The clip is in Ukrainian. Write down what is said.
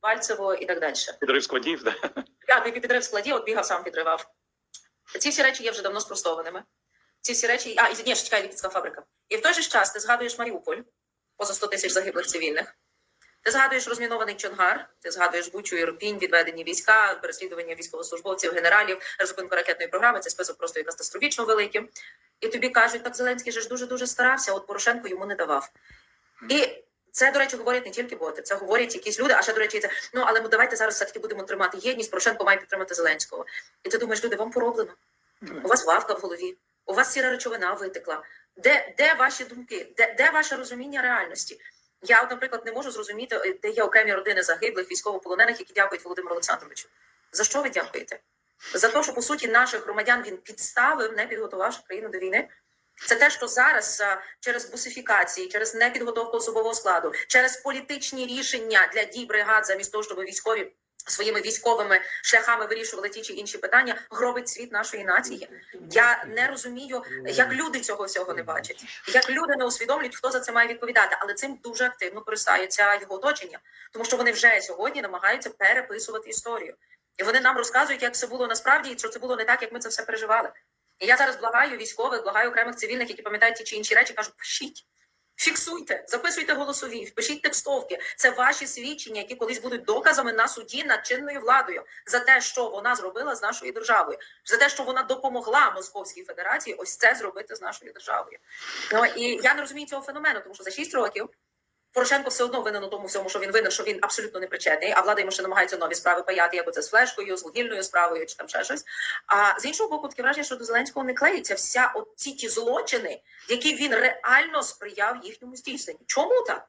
Пальцево і так далі. Підрив складів, да. Під- підрив складів, от бігав сам підривав. Ці всі речі є вже давно спростованими. Ці всі речі, а, і ні, ще чекай, лікарська фабрика. І в той же час ти згадуєш Маріуполь, поза 100 тисяч загиблих цивільних. Ти згадуєш розмінований Чонгар, ти згадуєш Бучу, Ірпінь, відведені війська, переслідування військовослужбовців, генералів, зупинку ракетної програми. Це список просто є катастрофічно великий. І тобі кажуть, так Зеленський же ж дуже дуже старався, от Порошенко йому не давав. І це, до речі, говорять не тільки боти, це говорять якісь люди. А ще, до речі, це ну але ми давайте зараз все таки будемо тримати єдність. Порошенко має підтримати Зеленського. І ти думаєш, люди, вам пороблено. У вас вавка в голові, у вас сіра речовина витекла. Де, де ваші думки? Де, де ваше розуміння реальності? Я, наприклад, не можу зрозуміти, е, де є окремі родини загиблих, військовополонених, які дякують Володимиру Олександровичу. За що ви дякуєте? За те, що по суті наших громадян він підставив, не підготувавши країну до війни. Це те, що зараз через бусифікації, через непідготовку особового складу, через політичні рішення для дій бригад, замість того, щоб військові своїми військовими шляхами вирішували ті чи інші питання, гробить світ нашої нації. Я не розумію, як люди цього всього не бачать, як люди не усвідомлюють, хто за це має відповідати, але цим дуже активно користається його оточення, тому що вони вже сьогодні намагаються переписувати історію, і вони нам розказують, як все було насправді, і що це було не так, як ми це все переживали. І я зараз благаю військових, благаю окремих цивільних, які пам'ятають ті чи інші речі, кажу, пишіть. Фіксуйте, записуйте голосові, пишіть текстовки. Це ваші свідчення, які колись будуть доказами на суді над чинною владою за те, що вона зробила з нашою державою, за те, що вона допомогла Московській Федерації ось це зробити з нашою державою. Ну і я не розумію цього феномену, тому що за 6 років Порошенко все одно винен у тому всьому, що він винен, що він абсолютно не причетний, а влада йому ще намагається нові справи паяти, як оце з флешкою, з вугільною справою чи там ще щось. А з іншого боку, таке враження, що до Зеленського не клеїться вся оці ті злочини, які він реально сприяв їхньому здійсненню. Чому так?